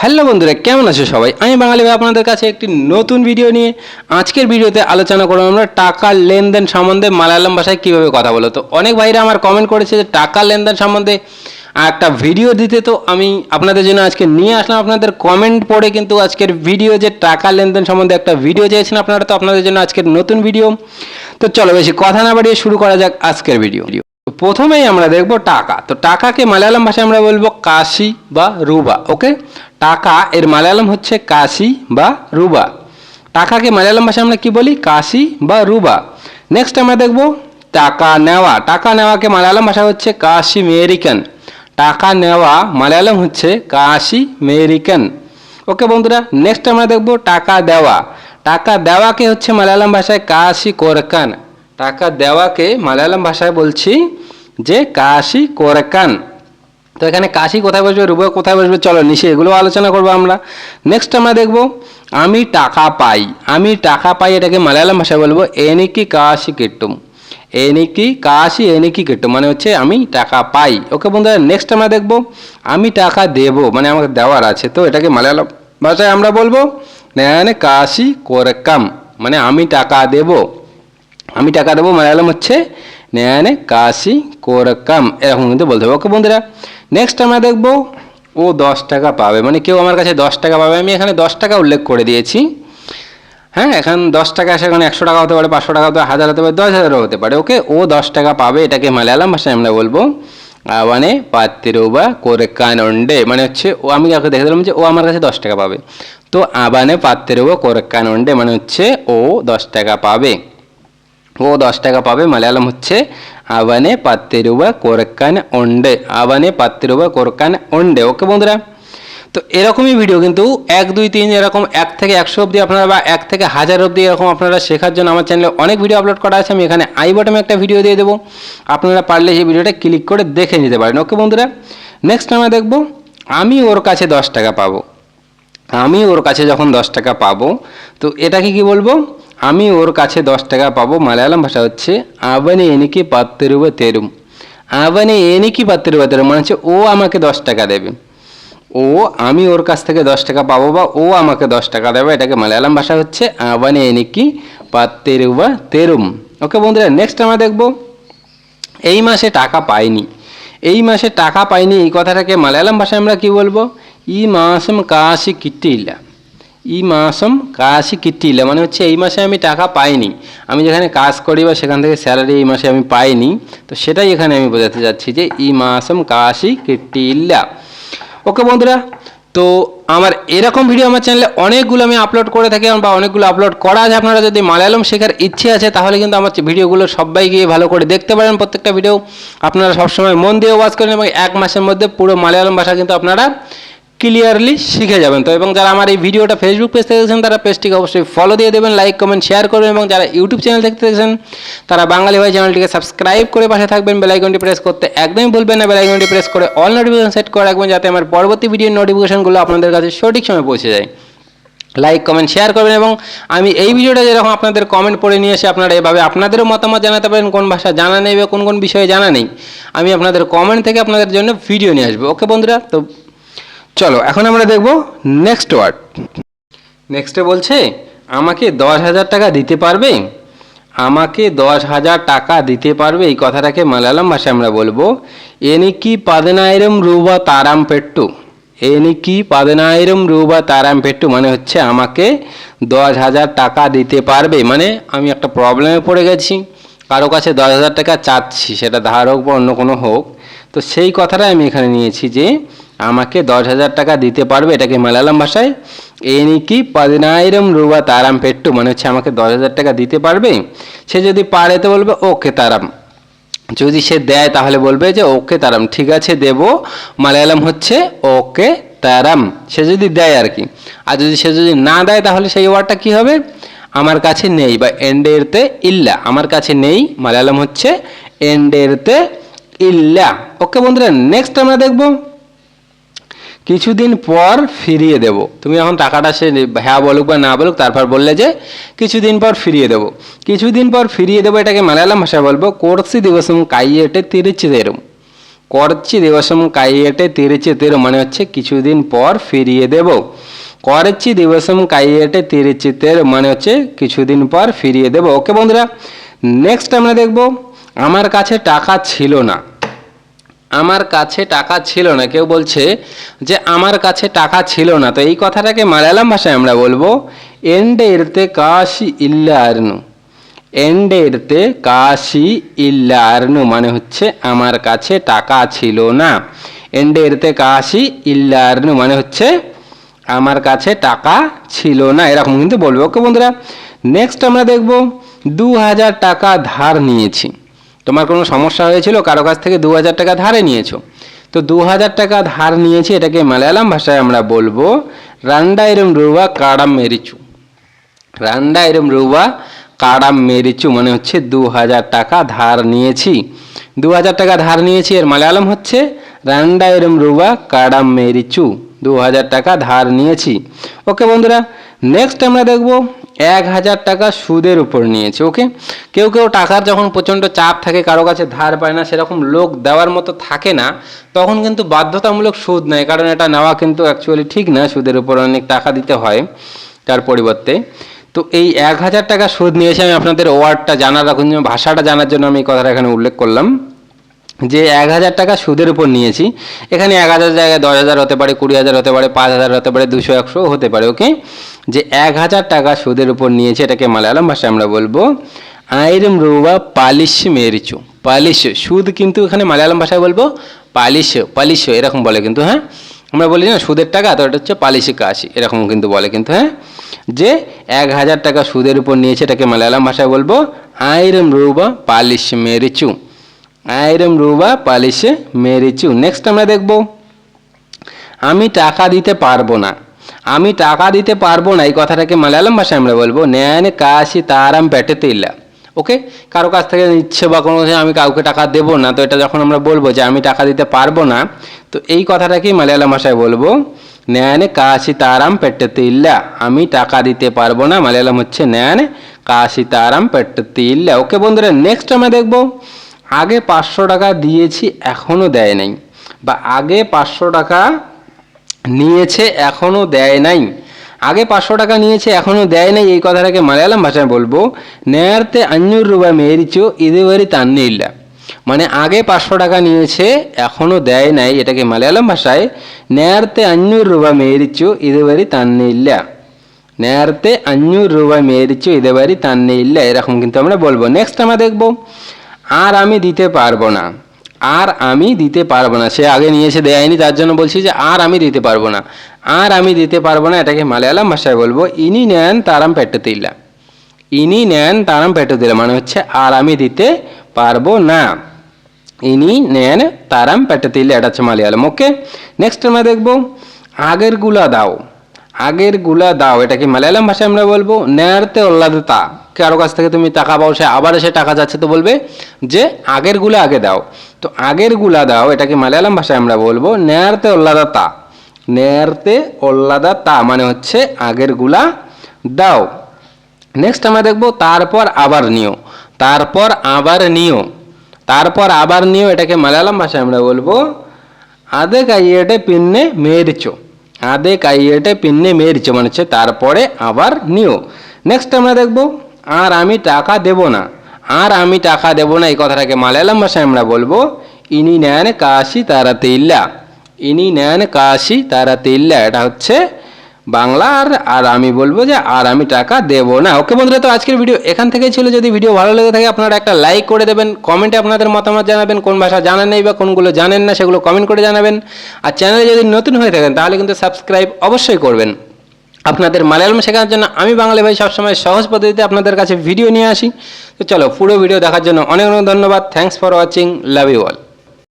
Hello বন্ধুরা, কেমন আছো সবাই? আমি বাঙালি ভাই আপনাদের কাছে একটি নতুন ভিডিও নিয়ে। আজকের ভিডিওতে আলোচনা করব আমরা টাকার লেনদেন সম্বন্ধে মালায়ালাম ভাষায় কীভাবে কথা বলো তো অনেক ভাইরা আমার কমেন্ট করেছে যে টাকার লেনদেন সম্বন্ধে একটা ভিডিও দিতে। তো আমি আপনাদের জন্য আজকে নিয়ে আসলাম আপনাদের কমেন্ট পড়ে, কিন্তু আজকের ভিডিও যে টাকা লেনদেন সম্বন্ধে একটা ভিডিও চেয়েছেন আপনারা, তো আপনাদের জন্য আজকের নতুন ভিডিও তো চলো বেশি কথা না বাড়িয়ে শুরু করা যাক আজকের ভিডিও প্রথমেই আমরা দেখব টাকা। তো টাকাকে মালায়ালাম ভাষায় আমরা বলব কাশি বা রুবা ওকে টাকা, এর মালায়ালাম হচ্ছে কাশি বা রুবা। টাকাকে মালায়ালাম ভাষায় আমরা কি বলি? কাশি বা রুবা। নেক্সট আমরা দেখব টাকা নেওয়া। টাকা নেওয়াকে মালায়ালাম ভাষা হচ্ছে কাশি মেরিকান। টাকা নেওয়া, মালায়ালাম হচ্ছে কাশি মেরিকান। ওকে বন্ধুরা নেক্সট আমরা দেখব টাকা দেওয়া। টাকা দেওয়াকে হচ্ছে মালায়ালাম ভাষায় কাশি কোরকান। টাকা দেওয়াকে মালায়ালাম ভাষায় বলছি যে কাশি কোরকান। তো এখানে কাশি কোথায় বসবে, রুবা কোথায় বসবে, চলো নিচে এগুলো আলোচনা করব আমরা। নেক্সট আমরা দেখব, আমি টাকা পাই। আমি টাকা পাই এটাকে মালায়ালাম ভাষায় বলব এনিকি কাশি কিট্টুম এনিকি কাশি এনিকি কিট্টুম মানে হচ্ছে আমি টাকা পাই। ওকে বন্ধুরা নেক্সট আমরা দেখব, আমি টাকা দেব মানে আমাকে দেওয়ার আছে। তো এটাকে মালায়ালাম ভাষায় আমরা বলব নেনে কাশি কোরকাম মানে আমি টাকা দেব। আমি টাকা দেবো, মালায়ালাম হচ্ছে নেয়ানে কাশি কোরকাম এরকম কিন্তু বলতে হবে। ওকে বন্ধুরা নেক্সট আমরা দেখব, ও দশ টাকা পাবে। মানে কেউ আমার কাছে দশ টাকা পাবে। আমি এখানে দশ টাকা উল্লেখ করে দিয়েছি। হ্যাঁ এখন দশ টাকা আসে এখন একশো টাকা হতে পারে, পাঁচশো টাকা হতে পারে, হাজার হতে পারে, দশ হাজারও হতে পারে। ওকে, ও দশ টাকা পাবে, এটাকে মালায়ালাম ভাষায় আমরা বলব মানে পাত্তিরুবা কোরেকানন্ডে। মানে হচ্ছে, ও, আমি কাউকে দেখে দিলাম যে ও আমার কাছে দশ টাকা পাবে। তো আবানে পাত্তিরুবা কোরেকানন্ডে মানে হচ্ছে ও দশ টাকা পাবে। ও দশ টাকা পাবে মালায়ালাম হচ্ছে আবানে পাত্তেরুবা কোরকান অন্ডে আবানে পাত্তেরুবা কোরকান অন্ডে ওকে বন্ধুরা তো এরকমই ভিডিও কিন্তু এক দুই তিন এরকম এক থেকে একশো অবধি আপনারা বা এক থেকে হাজার অবধি এরকম আপনারা শেখার জন্য আমার চ্যানেলে অনেক ভিডিও আপলোড করা আছে আমি এখানে আই বটমে একটা ভিডিও দিয়ে দেবো আপনারা পারলে সেই ভিডিওটা ক্লিক করে দেখে নিতে পারেন ওকে বন্ধুরা নেক্সট আমরা দেখব আমি ওর কাছে দশ টাকা পাবো আমি ওর কাছে যখন দশ টাকা পাবো তো এটাকে কি বলব আমি ওর কাছে দশ টাকা পাবো। মালায়ালাম ভাষা হচ্ছে আবানে এনিকি পাত্তেরুব তেরুম আবানে এনিকি পাত্তেরুব তেরুম মানে হচ্ছে, ও আমাকে দশ টাকা দেবে। ও, আমি ওর কাছ থেকে দশ টাকা পাবো বা ও আমাকে দশ টাকা দেবে। এটাকে মালায়ালাম ভাষা হচ্ছে আবানে এনিকি পাত্তেরুবা তেরুম ওকে বন্ধুরা নেক্সট আমরা দেখব, এই মাসে টাকা পাইনি। এই মাসে টাকা পাইনি, এই কথাটাকে মালায়ালাম ভাষায় আমরা কি বলব? ই মাসম কাশি কিট্টিলা ই মাসম কাশি কিট্টিলা মানে হচ্ছে এই মাসে আমি টাকা পাইনি। আমি যেখানে কাজ করি বা সেখান থেকে স্যালারি এই মাসে আমি পাইনি, তো সেটাই এখানে আমি বোঝাতে যাচ্ছি যে ই মাসম কাশি কিট্টিলা ওকে বন্ধুরা, তো আমার এরকম ভিডিও আমার চ্যানেলে অনেকগুলো আমি আপলোড করে থাকি বা অনেকগুলো আপলোড করা আছে। আপনারা যদি মালায়ালম শেখার ইচ্ছে আছে, তাহলে কিন্তু আমার ভিডিওগুলো সবাই গিয়ে ভালো করে দেখতে পারেন প্রত্যেকটা ভিডিও আপনারা সবসময় মন দিয়ে ওয়াচ করেন এবং এক মাসের মধ্যে পুরো মালায়ালম ভাষা কিন্তু আপনারা ক্লিয়ারলি শিখে যাবেন। তো এবং যারা আমার এই ভিডিওটা ফেসবুক পেজ থেকে দেখছেন, তারা পেজটিকে অবশ্যই ফলো দিয়ে দেবেন লাইক কমেন্ট শেয়ার করবেন এবং যারা ইউটিউব চ্যানেল দেখতে দেখছেন, তারা বাঙালি ভাই চ্যানেলটিকে সাবস্ক্রাইব করে পাশে থাকবেন বেলাইকনটি প্রেস করতে একদমই ভুলবেন না বেলাইকনটি প্রেস করে অল নোটিফিকেশন সেট করে রাখবেন যাতে আমার পরবর্তী ভিডিওর নোটিফিকেশনগুলো আপনাদের কাছে সঠিক সময় পৌঁছে যায়। লাইক কমেন্ট শেয়ার করবেন এবং আমি এই ভিডিওটা যেরকম আপনাদের কমেন্ট পড়ে নিয়ে এসে আপনারা এভাবে আপনাদেরও মতামত জানাতে পারেন, কোন ভাষা জানা নেই বা কোন কোন বিষয়ে জানা নেই, আমি আপনাদের কমেন্ট থেকে আপনাদের জন্য ভিডিও নিয়ে আসব। ওকে বন্ধুরা, তো চলো, এখন আমরা দেখব নেক্সট ওয়ার্ড নেক্সটে বলছে, আমাকে দশ হাজার টাকা দিতে পারবে? আমাকে দশ হাজার টাকা দিতে পারবে, এই কথাটাকে মালায়ালাম ভাষায় আমরা বলব এনিকি পাদনাইরম রুবা তারাম পেট্টু? এনিকি পাদনাইরম রুবা তারাম পেট্টু? মানে হচ্ছে আমাকে দশ হাজার টাকা দিতে পারবে। মানে আমি একটা প্রবলেমে পড়ে গেছি। কারও কাছে দশ হাজার টাকা চাচ্ছি, সেটা ধার হোক বা অন্য কোনো হোক। তো সেই কথাটাই আমি এখানে নিয়েছি যে আমাকে দশ হাজার টাকা দিতে পারবে? এটাকে মালায়ালাম ভাষায়? এনিকি পদিনাইরম রুবা তারাম পেট্টু। মানে হচ্ছে আমাকে দশ হাজার টাকা দিতে পারবে? সে যদি পারে তো বলবে, ওকে তারাম। যদি সে দেয়, তাহলে বলবে যে, ওকে তারাম। ঠিক আছে, দেব। মালায়ালাম হচ্ছে, ওকে তারাম। সে যদি দেয় আর কি। আর যদি সে যদি না দেয়, তাহলে সেই ওয়ার্ডটা কি হবে? আমার কাছে নেই বা এন্ডেরতে ইল্লা। আমার কাছে নেই, মালায়ালাম হচ্ছে, এন্ডেরতে ইল্লা। ওকে বন্ধুরা নেক্সট আমরা দেখব। কিছুদিন পর ফিরিয়ে দেব। তুমি এখন টাকাটা সে হ্যাঁ বলুক বা না বলুক, তারপর বললে যে কিছুদিন পর ফিরিয়ে দেব। কিছুদিন পর ফিরিয়ে দেবো এটাকে মালায়ালাম ভাষায় বলব কোর্সি দিবসম কাইয়েটে তিরিচি দেরুম করছি দিবসম কাইয়েটে তিরিচে তেরো মানে হচ্ছে কিছুদিন পর ফিরিয়ে দেব। করছি দিবসম কাইয়েটে তিরিচে তেরো মানে হচ্ছে কিছুদিন পর ফিরিয়ে দেব। ওকে বন্ধুরা নেক্সট আমরা দেখব, আমার কাছে টাকা ছিল না। আমার কাছে টাকা ছিল না। কেউ বলছে যে, আমার কাছে টাকা ছিল না। তো এই কথাটাকে মালায়ালাম ভাষায় আমরা বলব, এন্ডে ইরতে কাশি ইল্লারনু। এন্ডে ইরতে কাশি ইল্লারনু মানে হচ্ছে, আমার কাছে টাকা ছিল না। এন্ডে ইরতে কাশি ইল্লারনু মানে হচ্ছে, আমার কাছে টাকা ছিল না। এরকম কিন্তু বলব। ওকে বন্ধুরা নেক্সট আমরা দেখব দু হাজার টাকা ধার নিয়েছি। তোমার কোনো সমস্যা হয়েছিল? কারও কাছ থেকে দু হাজার টাকা ধারে নিয়েছো। তো দু হাজার টাকা ধার নিয়েছি, এটাকে মালায়ালাম ভাষায় আমরা বলব, রান্ডাইরম রুবা কাড়াম মেরিচু। রান্ডাইরম রুবা কাড়াম মেরিচু মানে হচ্ছে দু হাজার টাকা ধার নিয়েছি। দু হাজার টাকা ধার নিয়েছি, এর মালায়ালাম হচ্ছে, রান্ডাইরম রুবা কাড়াম মেরিচু। দু হাজার টাকা ধার নিয়েছি। ওকে বন্ধুরা নেক্সট আমরা দেখব এক হাজার টাকা সুদের উপর নিয়েছে ওকে কেউ কেউ টাকার যখন প্রচণ্ড চাপ থাকে, কারও কাছে ধার পায় না, সেরকম লোক দেওয়ার মতো থাকে না, তখন কিন্তু বাধ্যতামূলক সুদ নেয়, কারণ এটা নেওয়া কিন্তু অ্যাকচুয়ালি ঠিক না, সুদের উপর অনেক টাকা দিতে হয় তার পরিবর্তে। তো এই এক হাজার টাকা সুদ নিয়েছে, আমি আপনাদের ওয়ার্ডটা জানার, রাখুন ভাষাটা জানার জন্য আমি এই কথাটা এখানে উল্লেখ করলাম, যে এক হাজার টাকা সুদের উপর নিয়েছি, এখানে এক হাজার জায়গায় দশ হাজার হতে পারে, কুড়ি হাজার হতে পারে, পাঁচ হাজার হতে পারে, দুশো, একশো হতে পারে ওকে যে এক হাজার টাকা সুদের উপর নিয়েছে এটাকে মালায়ালাম ভাষায় আমরা বলব। আইরম রুবা পালিশ মেরিচু। পালিশ, সুদ কিন্তু এখানে মালায়ালাম ভাষায় বলব পালিশ পালিশ, এরকম বলে কিন্তু হ্যাঁ? আমরা বলি না সুদের টাকা, তো এটা হচ্ছে পালিশি কাশি, এরকম কিন্তু বলে কিন্তু হ্যাঁ? যে এক হাজার টাকা সুদের উপর নিয়েছে এটাকে মালায়ালাম ভাষায় বলব। আইরম রুবা পালিশ মেরিচু। আইরম রুবা পালিশে মেরিচু। নেক্সট আমরা দেখব। আমি টাকা দিতে পারব না। আমি টাকা দিতে পারব না, এই কথাটাকে মালায়ালাম ভাষায় আমরা বলব। ন্যায় কাশি, তারাম ইল্লা ওকে? কারও কাছ থেকে ইচ্ছে বা কোনো আমি কাউকে টাকা দেবো না, তো এটা যখন আমরা বলব যে আমি টাকা দিতে পারব না, তো এই কথাটাকেই মালায়ালাম ভাষায় বলব। ন্যায় কাশি, তারাম পেটেতে ইল্লা আমি টাকা দিতে পারব না, মালায়ালাম হচ্ছে ন্যায় কাশি, তারাম পেটেতে ইল্লা ওকে বন্ধুরা নেক্সট আমরা দেখব। আগে পাঁচশো টাকা দিয়েছি এখনও দেয় নাই। বা আগে পাঁচশো টাকা নিয়েছে এখনও দেয় নাই আগে পাঁচশো টাকা নিয়েছে এখনও দেয় নাই এই কথাটাকে মালায়ালাম ভাষায় বলবো নেয়ারতে আঞ্জুর রুবা মেরিচো ইদেবারি তান্নি ইল্লা মানে আগে পাঁচশো টাকা নিয়েছে এখনও দেয় নাই এটাকে মালায়ালাম ভাষায় নেয়ারতে আঞ্জুর রুবা মেরিচো ইদেবারি তান্নি ইল্লা നേരത്തെ അഞ്ഞൂറ് രൂപ മേടിച്ചു ഇതുവരെ തന്നെ ഇല്ല এরকম কিন্তু আমরা বলবো নেক্সট আমরা দেখব আর আমি দিতে পারবো না আর আমি দিতে পারব না। সে আগে নিয়ে এসে দেয়নি তার জন্য বলছি যে আর আমি দিতে পারব না। আর আমি দিতে পারব না, এটাকে মালায়ালাম ভাষায় বলব, ইনি নেন তারাম পেটতে ইল্লা ইনি নেন তারাম পেটতে ইল্লা মানে হচ্ছে আর আমি দিতে পারব না। ইনি নেন তারাম পেটতে ইল্লা এটা হচ্ছে মালায়ালাম। ওকে নেক্সট আমরা দেখব আগেরগুলা দাও। আগেরগুলা দাও এটাকে মালায়ালাম ভাষায় আমরা বলব? নেয়ারতে অল্লাদতা কারও কাছ থেকে তুমি টাকা পাও, সে আবার এসে টাকা যাচ্ছে তো বলবে যে আগেরগুলা আগে দাও। তো আগেরগুলা দাও এটাকে মালায়ালাম ভাষায় আমরা বলব? নেয়ারতে অল্লাদতা নেয়ারতে অল্লাদতা মানে হচ্ছে আগেরগুলা দাও। নেক্সট আমরা দেখব, তারপর আবার নিও। তারপর আবার নিও। তারপর আবার নিও, এটাকে মালায়ালাম ভাষায় আমরা বলব আদে কাইয়েটে পিন্নে মেরচো আদে কাইয়েটে পিন্নে মেরছে মানে হচ্ছে তারপরে আবার নিও। নেক্সট আমরা দেখব, আর আমি টাকা দেব না। আর আমি টাকা দেব না, এই কথাটাকে মালায়ালাম ভাষায় আমরা বলব, ইনি নেন কাশি তারা ইল্লা। ইনি নেন কাশি তারা ইল্লা, এটা হচ্ছে বাংলা আর আর আমি বলব যে, আর আমি টাকা দেবো না। ওকে বন্ধুরা, তো আজকের ভিডিও এখান থেকেই ছিল। যদি ভিডিও ভালো লেগে থাকে, আপনারা একটা লাইক করে দেবেন। কমেন্টে আপনাদের মতামত জানাবেন, কোন ভাষা জানেন নেই বা কোনগুলো জানেন না, সেগুলো কমেন্ট করে জানাবেন। আর চ্যানেলে যদি নতুন হয়ে থাকেন, তাহলে কিন্তু সাবস্ক্রাইব অবশ্যই করবেন। আপনাদের মালায়ালাম শেখানোর জন্য আমি বাঙালি ভাই সবসময় সহজ পদ্ধতিতে আপনাদের কাছে ভিডিও নিয়ে আসি। তো চলো, পুরো ভিডিও দেখার জন্য অনেক অনেক ধন্যবাদ। Thanks for watching love you all